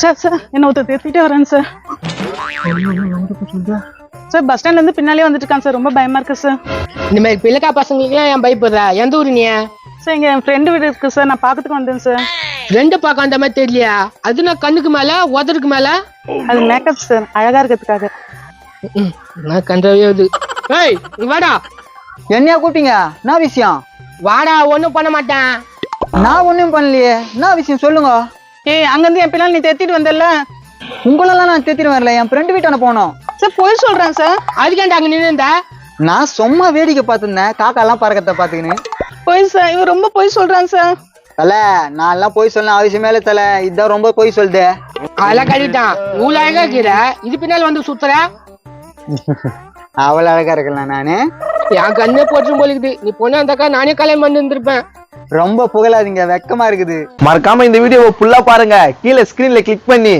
Sir sir என்ன ஒருத்தர் தேத்திட்டே வரேன் சார். சார் பஸ் ஸ்டாண்ட்ல இருந்து பின்னாலே வந்துட்டு இருக்கான் சார். ரொம்ப பயமா இருக்கு சார். இந்த மாதிரி பிள்ளைக்கா பசங்களுக்குலாம் ஏன் பயப்படுற? எந்த ஊரு நீ? சார் இங்க என் ஃப்ரெண்டு வீடு இருக்கு சார். நான் பார்க்கறதுக்கு வந்தேன் சார். ரெண்டு பார்க்க அந்த மாதிரி தெரியலையா? அது நான் கண்ணுக்கு மேல உதருக்கு மேல? அது மேக்கப் சார். அழகா இருக்கிறதுக்காக. நான் கண்டவே இது ஏய் நீ வாடா. என்னையா கூப்பிட்டீங்க? என்ன விஷயம்? வாடா ஒண்ணும் பண்ண மாட்டேன். நான் ஒண்ணும் பண்ணலையே. என்ன விஷயம்? சொல்லுங்க. ஏய் அங்கிருந்து என் பின்னால் நீ தேத்திட்டு வந்தல்ல? உங்களெல்லாம் நான் தேத்திட்டு வரல என் ஃப்ரெண்டு வீட்டான போனோம். சார் போய் சொல்றேன் சார். அதுக்கேண்டா அங்க நின்னுந்த நான் சும்மா வேடிக்கை பார்த்துருந்தேன். காக்கா எல்லாம் பறக்கத்தை பார்த்துக்கின்னு. போய் சார் இவன் ரொம்ப போய் சொல்றான் சார். தல நான் எல்லாம் போய் சொல்ல அவசியமே இல்லை தல. இதான் ரொம்ப போய் சொல்லுது. அதெல்லாம் கழிட்டான் இவ்வளவு அழகா இருக்கிற இது பின்னால வந்து சுத்துற. அவ்வளவு அழகா இருக்கல நானு. என் கண்ணே போற்றும் போல இருக்குது நீ பொண்ணு அந்தாக்கா நானே கல்யாணம் பண்ணி இருந்திருப்பேன். ரொம்ப புகழாதீங்க வெக்கமா இருக்குது. மறக்காம இந்த வீடியோவை ஃபுல்லா பாருங்க. கீழே ஸ்கிரீன்ல கிளிக் பண்ணி.